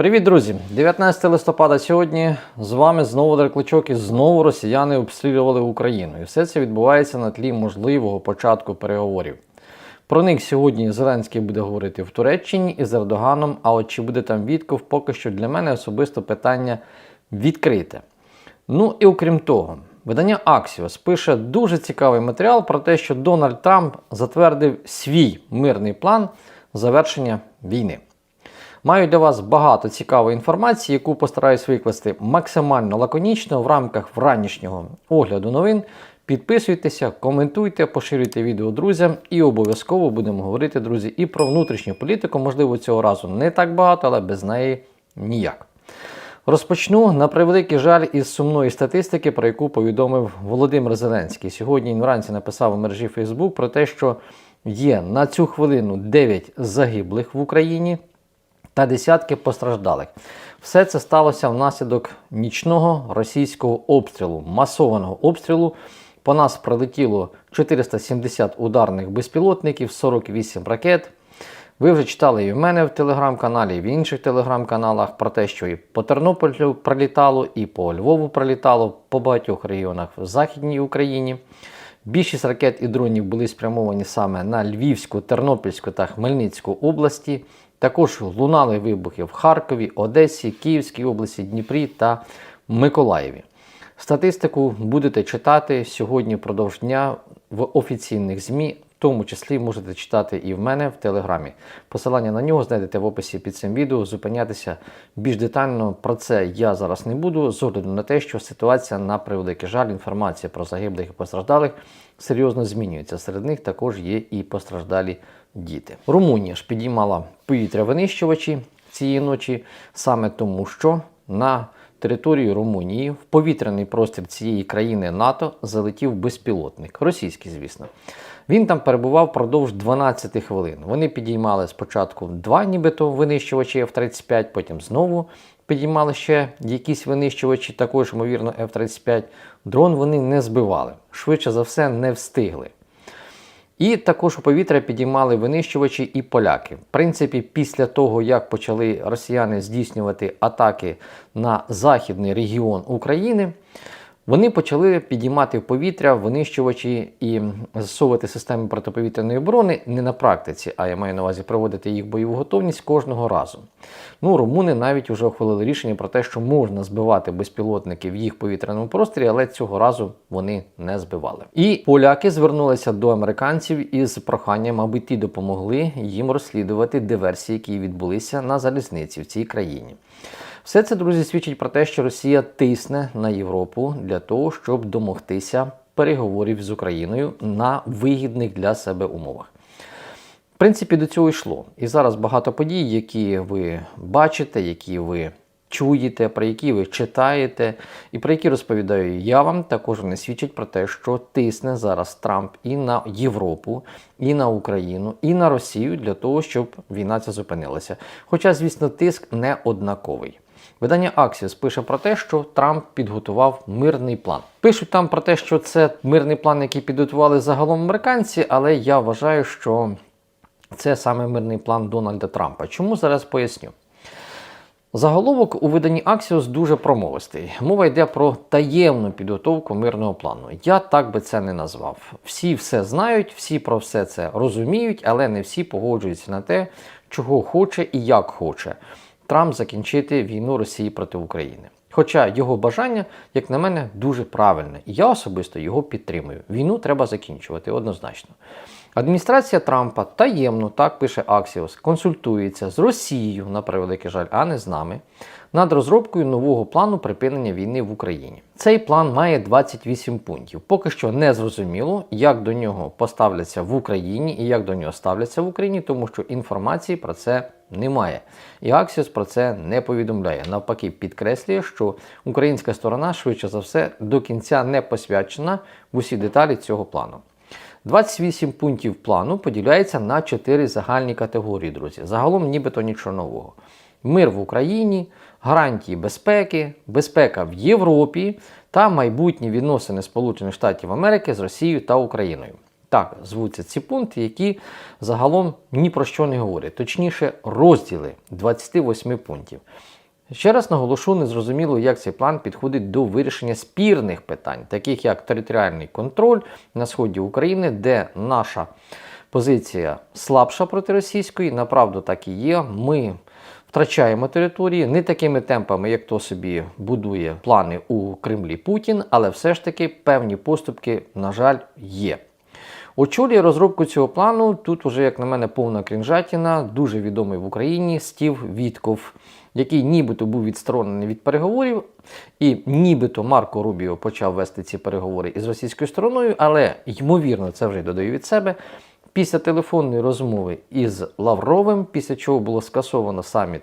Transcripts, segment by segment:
Привіт, друзі! 19 листопада сьогодні з вами знову Деркличок і знову росіяни обстрілювали Україну. І все це відбувається на тлі можливого початку переговорів. Про них сьогодні Зеленський буде говорити в Туреччині із Ердоганом. А от чи буде там Вітков, поки що для мене особисто питання відкрите. Ну і окрім того, видання Axios пише дуже цікавий матеріал про те, що Дональд Трамп затвердив свій мирний план завершення війни. Маю для вас багато цікавої інформації, яку постараюсь викласти максимально лаконічно в рамках вранішнього огляду новин. Підписуйтеся, коментуйте, поширюйте відео друзям і обов'язково будемо говорити, друзі, і про внутрішню політику. Можливо, цього разу не так багато, але без неї ніяк. Розпочну на превеликий жаль із сумної статистики, про яку повідомив Володимир Зеленський. Сьогодні він вранці написав у мережі Facebook про те, що є на цю хвилину 9 загиблих в Україні та десятки постраждалих. Все це сталося внаслідок нічного російського обстрілу, масованого обстрілу. По нас прилетіло 470 ударних безпілотників, 48 ракет. Ви вже читали і в мене в телеграм-каналі, і в інших телеграм-каналах про те, що і по Тернополю прилітало, і по Львову прилітало, по багатьох регіонах в Західній Україні. Більшість ракет і дронів були спрямовані саме на Львівську, Тернопільську та Хмельницьку області. Також лунали вибухи в Харкові, Одесі, Київській області, Дніпрі та Миколаєві. Статистику будете читати сьогодні впродовж дня в офіційних ЗМІ, в тому числі можете читати і в мене в Телеграмі. Посилання на нього знайдете в описі під цим відео. Зупинятися більш детально про це я зараз не буду, з огляду на те, що ситуація на превеликий жаль, інформація про загиблих і постраждалих серйозно змінюється. Серед них також є і постраждалі діти. Румунія ж підіймала повітря винищувачі цієї ночі, саме тому, що на територію Румунії в повітряний простір цієї країни НАТО залетів безпілотник, російський, звісно. Він там перебував впродовж 12 хвилин. Вони підіймали спочатку два, нібито винищувачі F-35, потім знову підіймали ще якісь винищувачі, також, ймовірно, F-35. Дрон вони не збивали, швидше за все, не встигли. І також у повітря підіймали винищувачі і поляки. В принципі, після того, як почали росіяни здійснювати атаки на західний регіон України, вони почали підіймати в повітря винищувачі і засовувати системи протиповітряної оборони не на практиці, а я маю на увазі проводити їх бойову готовність кожного разу. Ну, румуни навіть вже ухвалили рішення про те, що можна збивати безпілотники в їх повітряному просторі, але цього разу вони не збивали. І поляки звернулися до американців із проханням, аби ті допомогли їм розслідувати диверсії, які відбулися на залізниці в цій країні. Все це, друзі, свідчить про те, що Росія тисне на Європу для того, щоб домогтися переговорів з Україною на вигідних для себе умовах. В принципі, до цього йшло. І зараз багато подій, які ви бачите, які ви чуєте, про які ви читаєте, і про які розповідаю я вам, також вони свідчать про те, що тисне зараз Трамп і на Європу, і на Україну, і на Росію для того, щоб війна ця зупинилася. Хоча, звісно, тиск не однаковий. Видання Axios пише про те, що Трамп підготував мирний план. Пишуть там про те, що це мирний план, який підготували загалом американці, але я вважаю, що це саме мирний план Дональда Трампа. Чому зараз поясню? Заголовок у виданні Axios дуже промовистий. Мова йде про таємну підготовку мирного плану. Я так би це не назвав. Всі все знають, всі про все це розуміють, але не всі погоджуються на те, чого хоче і як хоче Трамп закінчити війну Росії проти України. Хоча його бажання, як на мене, дуже правильне, і я особисто його підтримую. Війну треба закінчувати однозначно. Адміністрація Трампа таємно, так пише Аксіос, консультується з Росією, на превеликий жаль, а не з нами, над розробкою нового плану припинення війни в Україні. Цей план має 28 пунктів. Поки що не зрозуміло, як до нього поставляться в Україні і як до нього ставляться в Україні, тому що інформації про це немає. І Аксіос про це не повідомляє. Навпаки, підкреслює, що українська сторона швидше за все до кінця не посвячена в усі деталі цього плану. 28 пунктів плану поділяється на 4 загальні категорії, друзі. Загалом нібито нічого нового. Мир в Україні, гарантії безпеки, безпека в Європі та майбутні відносини Сполучених Штатів Америки з Росією та Україною. Так звуться ці пункти, які загалом ні про що не говорять, точніше, розділи 28 пунктів. Ще раз наголошу, незрозуміло, як цей план підходить до вирішення спірних питань, таких як територіальний контроль на сході України, де наша позиція слабша проти російської, направду так і є. Ми втрачаємо території не такими темпами, як то собі будує плани у Кремлі Путін, але все ж таки певні поступки, на жаль, є. Очолює розробку цього плану. Тут уже, як на мене, повна крінжатіна, дуже відомий в Україні Стів Вітков, який нібито був відсторонений від переговорів, і нібито Марко Рубіо почав вести ці переговори із російською стороною, але ймовірно, це вже додаю від себе. Після телефонної розмови із Лавровим, після чого було скасовано саміт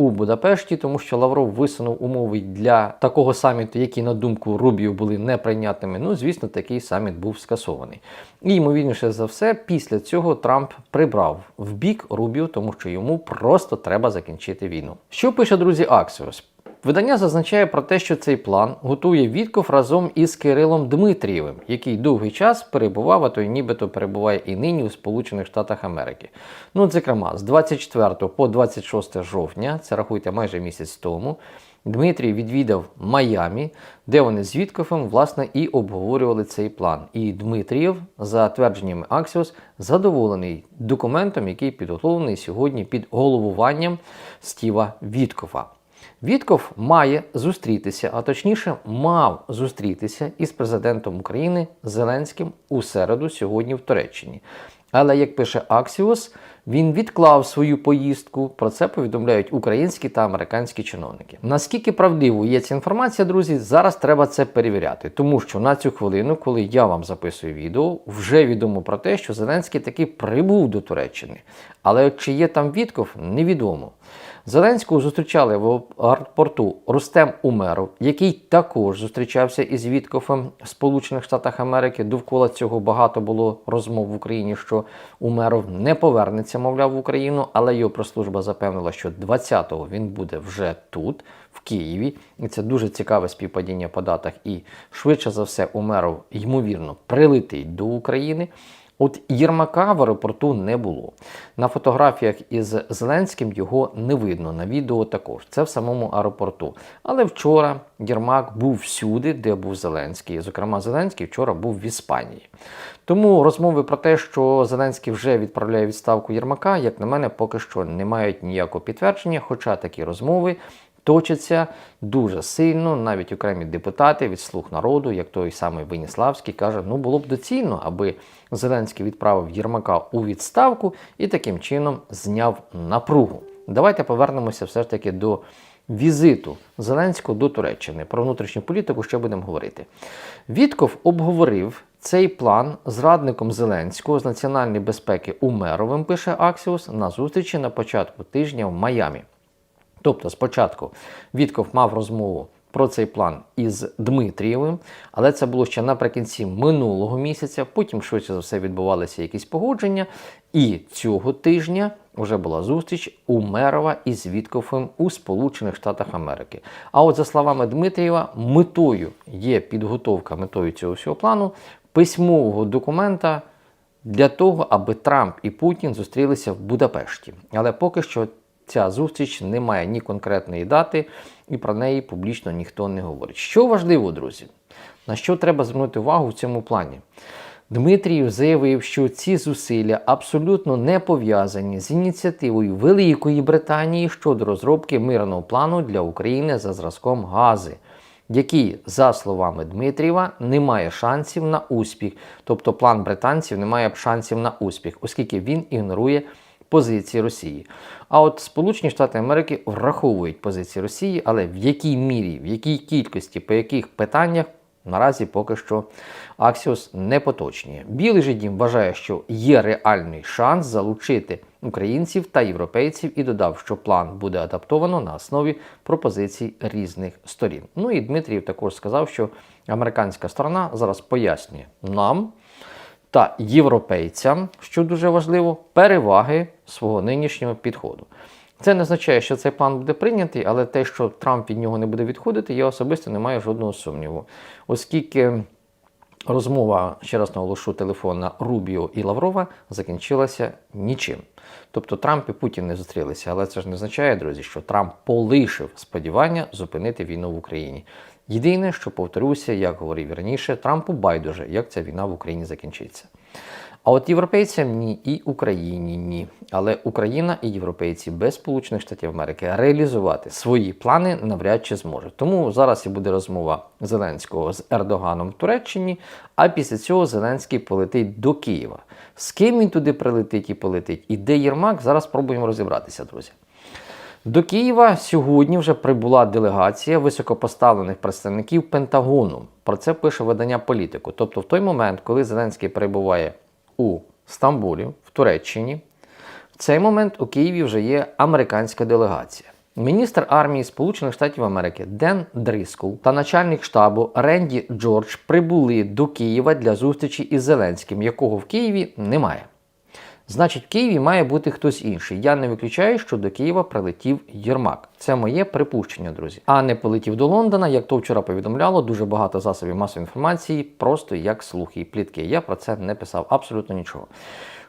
у Будапешті, тому що Лавров висунув умови для такого саміту, які, на думку Рубію, були неприйнятними. Ну, звісно, такий саміт був скасований. І ймовірніше за все, після цього Трамп прибрав в бік Рубію, тому що йому просто треба закінчити війну. Що пише друзі Аксіос? Видання зазначає про те, що цей план готує Вітков разом із Кирилом Дмитрієвим, який довгий час перебував, а то й нібито перебуває і нині у Сполучених Штатах Америки. Ну, зокрема, з 24 по 26 жовтня, це рахуйте майже місяць тому. Дмитрій відвідав Майамі, де вони з Вітковим, власне, і обговорювали цей план. І Дмитрієв, за твердженнями Аксіос, задоволений документом, який підготовлений сьогодні під головуванням Стіва Віткова. Вітков має зустрітися, а точніше, мав зустрітися із президентом України Зеленським у середу сьогодні в Туреччині. Але як пише Аксіос, він відклав свою поїздку. Про це повідомляють українські та американські чиновники. Наскільки правдивою є ця інформація, друзі, зараз треба це перевіряти, тому що на цю хвилину, коли я вам записую відео, вже відомо про те, що Зеленський таки прибув до Туреччини. Але чи є там Вітков, невідомо. Зеленського зустрічали в аеропорту Рустем Умеров, який також зустрічався із Вітковим в Сполучених Штатах Америки. Довкола цього багато було розмов в Україні, що Умеров не повернеться, мовляв, в Україну, але його прес-служба запевнила, що 20-го він буде вже тут, в Києві. І це дуже цікаве співпадіння по датах. І швидше за все, Умеров, ймовірно, прилетить до України. От Єрмака в аеропорту не було. На фотографіях із Зеленським його не видно, на відео також. Це в самому аеропорту. Але вчора Єрмак був всюди, де був Зеленський. Зокрема, Зеленський вчора був в Іспанії. Тому розмови про те, що Зеленський вже відправляє відставку Єрмака, як на мене, поки що не мають ніякого підтвердження, хоча такі розмови точаться дуже сильно. Навіть окремі депутати від слуг народу, як той самий Веніславський, каже, ну було б доцільно, аби Зеленський відправив Єрмака у відставку і таким чином зняв напругу. Давайте повернемося все ж таки до візиту Зеленського до Туреччини. Про внутрішню політику ще будемо говорити. Вітков обговорив цей план з радником Зеленського з національної безпеки Умеровим, пише Аксіус, на зустрічі на початку тижня в Майамі. Тобто, спочатку Вітков мав розмову про цей план із Дмитрієвим, але це було ще наприкінці минулого місяця. Потім, швидше за все, відбувалися якісь погодження. І цього тижня вже була зустріч у Мерова із Вітковим у Сполучених Штатах Америки. А от за словами Дмитрієва, метою є підготовка метою цього всього плану письмового документа. Для того, аби Трамп і Путін зустрілися в Будапешті. Але поки що ця зустріч не має ні конкретної дати, і про неї публічно ніхто не говорить. Що важливо, друзі, на що треба звернути увагу в цьому плані? Дмитрієв заявив, що ці зусилля абсолютно не пов'язані з ініціативою Великої Британії щодо розробки мирного плану для України за зразком Гази, який, за словами Дмитрієва, не має шансів на успіх, тобто план британців не має шансів на успіх, оскільки він ігнорує позиції Росії. А от Сполучені Штати Америки враховують позиції Росії, але в якій мірі, в якій кількості, по яких питаннях наразі поки що Аксіос не поточнює. Білий же дім вважає, що є реальний шанс залучити українців та європейців і додав, що план буде адаптовано на основі пропозицій різних сторін. Ну і Дмитрієв також сказав, що американська сторона зараз пояснює нам та європейцям, що дуже важливо, переваги свого нинішнього підходу. Це не означає, що цей план буде прийнятий, але те, що Трамп від нього не буде відходити, я особисто не маю жодного сумніву. Оскільки розмова, ще раз наголошу, телефонна Рубіо і Лаврова закінчилася нічим. Тобто Трамп і Путін не зустрілися, але це ж не означає, друзі, що Трамп полишив сподівання зупинити війну в Україні. Єдине, що повторюся, як говорив раніше, Трампу байдуже, як ця війна в Україні закінчиться. А от європейцям ні, і Україні ні. Але Україна і європейці без Сполучених Штатів Америки реалізувати свої плани навряд чи зможуть. Тому зараз і буде розмова Зеленського з Ердоганом в Туреччині. А після цього Зеленський полетить до Києва. З ким він туди прилетить і полетить, і де Єрмак, зараз спробуємо розібратися, друзі. До Києва сьогодні вже прибула делегація високопоставлених представників Пентагону. Про це пише видання політику. Тобто, в той момент, коли Зеленський перебуває у Стамбулі, в Туреччині, в цей момент у Києві вже є американська делегація. Міністр армії Сполучених Штатів Америки Ден Дріскул та начальник штабу Ренді Джордж прибули до Києва для зустрічі із Зеленським, якого в Києві немає. Значить, в Києві має бути хтось інший. Я не виключаю, що до Києва прилетів Єрмак. Це моє припущення, друзі. А не полетів до Лондона, як то вчора повідомляло, дуже багато засобів масової інформації, просто як слухи і плітки. Я про це не писав абсолютно нічого.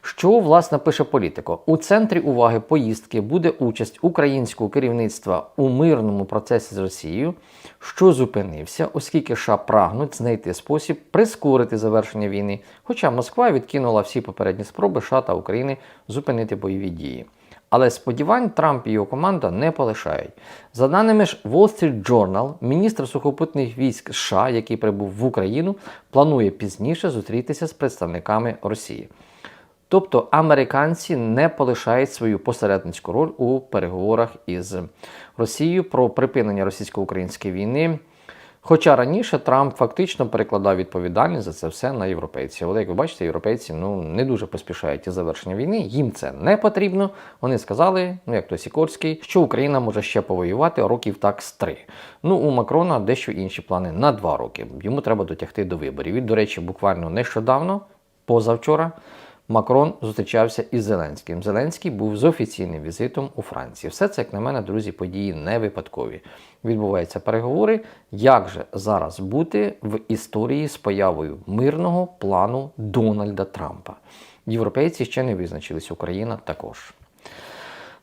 Що власне пише політико? У центрі уваги поїздки буде участь українського керівництва у мирному процесі з Росією, що зупинився, оскільки США прагнуть знайти спосіб прискорити завершення війни. Хоча Москва відкинула всі попередні спроби США та України зупинити бойові дії. Але сподівань Трамп і його команда не полишають. За даними ж Wall Street Journal, міністр сухопутних військ США, який прибув в Україну, планує пізніше зустрітися з представниками Росії. Тобто американці не полишають свою посередницьку роль у переговорах із Росією про припинення російсько-української війни. Хоча раніше Трамп фактично перекладав відповідальність за це все на європейців. Але як ви бачите, європейці ну не дуже поспішають із завершення війни. Їм це не потрібно. Вони сказали, ну як то Сікорський, що Україна може ще повоювати років так з три. Ну у Макрона дещо інші плани на два роки. Йому треба дотягти до виборів. І, до речі, буквально нещодавно, позавчора. Макрон зустрічався із Зеленським. Зеленський був з офіційним візитом у Франції. Все це, як на мене, друзі, події не випадкові. Відбуваються переговори. Як же зараз бути в історії з появою мирного плану Дональда Трампа? Європейці ще не визначились, Україна також.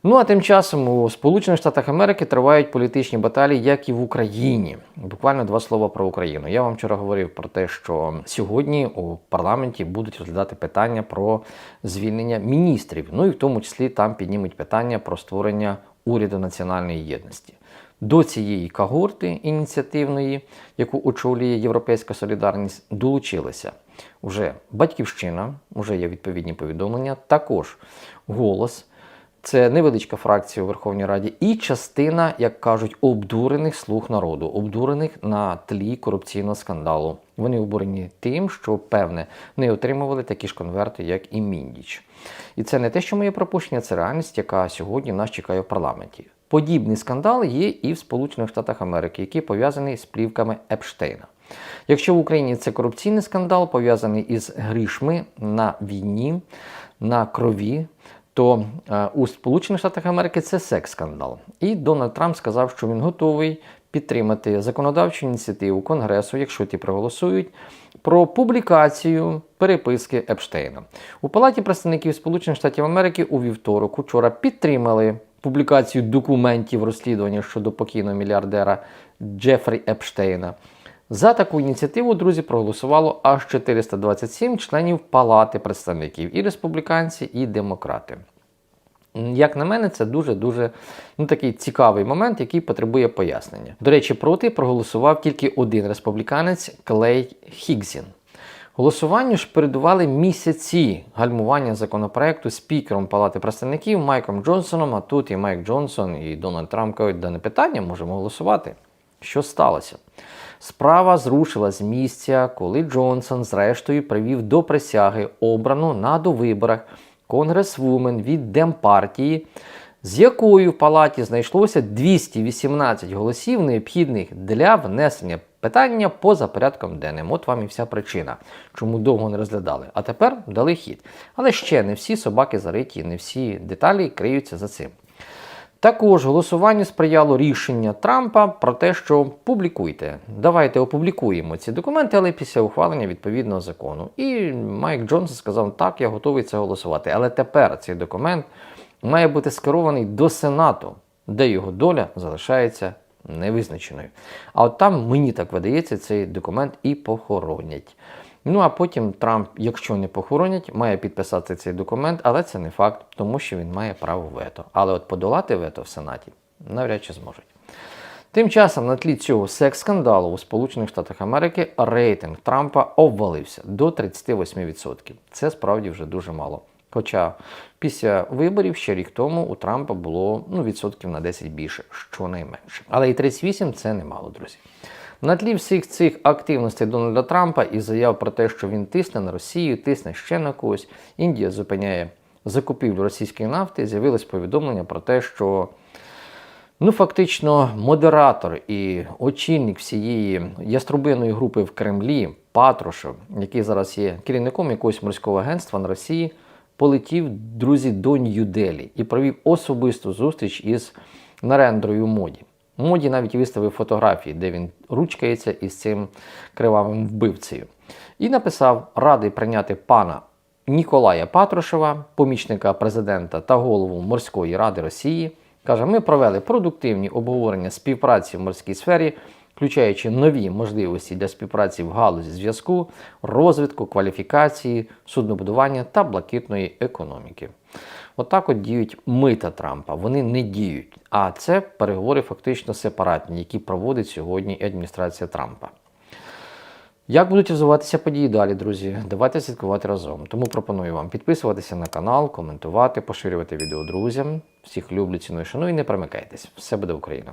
Ну а тим часом у Сполучених Штатах Америки тривають політичні баталії, як і в Україні. Буквально два слова про Україну. Я вам вчора говорив про те, що сьогодні у парламенті будуть розглядати питання про звільнення міністрів. Ну і в тому числі там піднімуть питання про створення уряду національної єдності. До цієї когорти ініціативної, яку очолює Європейська Солідарність, долучилися вже Батьківщина, вже є відповідні повідомлення, також голос. Це невеличка фракція у Верховній Раді і частина, як кажуть, обдурених слуг народу, обдурених на тлі корупційного скандалу. Вони обурені тим, що певне не отримували такі ж конверти, як і Міндіч. І це не те, що моє пропущення, це реальність, яка сьогодні нас чекає в парламенті. Подібний скандал є і в Сполучених Штатах Америки, який пов'язаний з плівками Епштейна. Якщо в Україні це корупційний скандал, пов'язаний із грішми на війні, на крові то е, у Сполучених Штатах Америки це секс-скандал. І Дональд Трамп сказав, що він готовий підтримати законодавчу ініціативу Конгресу, якщо ті проголосують, про публікацію переписки Епштейна. У Палаті представників Сполучених Штатів Америки у вівторок учора підтримали публікацію документів розслідування щодо покійного мільярдера Джефрі Епштейна. За таку ініціативу, друзі, проголосувало аж 427 членів Палати представників і республіканці, і демократи. Як на мене, це дуже-дуже ну, такий цікавий момент, який потребує пояснення. До речі, проти проголосував тільки один республіканець Клей Хігзін. Голосуванню ж передували місяці гальмування законопроекту спікером Палати представників Майком Джонсоном. А тут і Майк Джонсон, і Дональд Трамп кажуть, да не питання, можемо голосувати. Що сталося? Справа зрушила з місця, коли Джонсон, зрештою, привів до присяги обрану на довиборах конгресвумен від Демпартії, з якою в палаті знайшлося 218 голосів, необхідних для внесення питання поза порядком денним. От вам і вся причина, чому довго не розглядали. А тепер дали хід. Але ще не всі собаки зариті, не всі деталі криються за цим. Також голосуванню сприяло рішення Трампа про те, що публікуйте. Давайте опублікуємо ці документи, але після ухвалення відповідного закону. І Майк Джонсон сказав, так, я готовий це голосувати. Але тепер цей документ має бути скерований до Сенату, де його доля залишається невизначеною. А от там, мені так видається, цей документ і похоронять. Ну а потім Трамп, якщо не похоронять, має підписати цей документ, але це не факт, тому що він має право вето. Але от подолати вето в Сенаті навряд чи зможуть. Тим часом на тлі цього секс-скандалу у Сполучених Штатах Америки рейтинг Трампа обвалився до 38%. Це справді вже дуже мало. Хоча після виборів ще рік тому у Трампа було ну, відсотків на 10 більше, щонайменше. Але і 38 це немало, друзі. На тлі всіх цих активностей Дональда Трампа і заяв про те, що він тисне на Росію, тисне ще на когось, Індія зупиняє закупівлю російської нафти, з'явилось повідомлення про те, що ну, фактично модератор і очільник всієї яструбиної групи в Кремлі Патрушев, який зараз є керівником якогось морського агентства на Росії, полетів, друзі, до Нью-Делі і провів особисту зустріч із Нарендрою Моді. Моді навіть виставив фотографії, де він ручкається із цим кривавим вбивцею. І написав: радий прийняти пана Ніколая Патрушева, помічника президента та голову морської ради Росії. Каже, ми провели продуктивні обговорення співпраці в морській сфері, включаючи нові можливості для співпраці в галузі зв'язку, розвитку, кваліфікації, суднобудування та блакитної економіки. Отак от діють мита Трампа. Вони не діють. А це переговори фактично сепаратні, які проводить сьогодні адміністрація Трампа. Як будуть розвиватися події далі, друзі? Давайте слідкувати разом. Тому пропоную вам підписуватися на канал, коментувати, поширювати відео друзям. Всіх люблю, ціную, шаную і не перемикайтесь. Все буде Україна!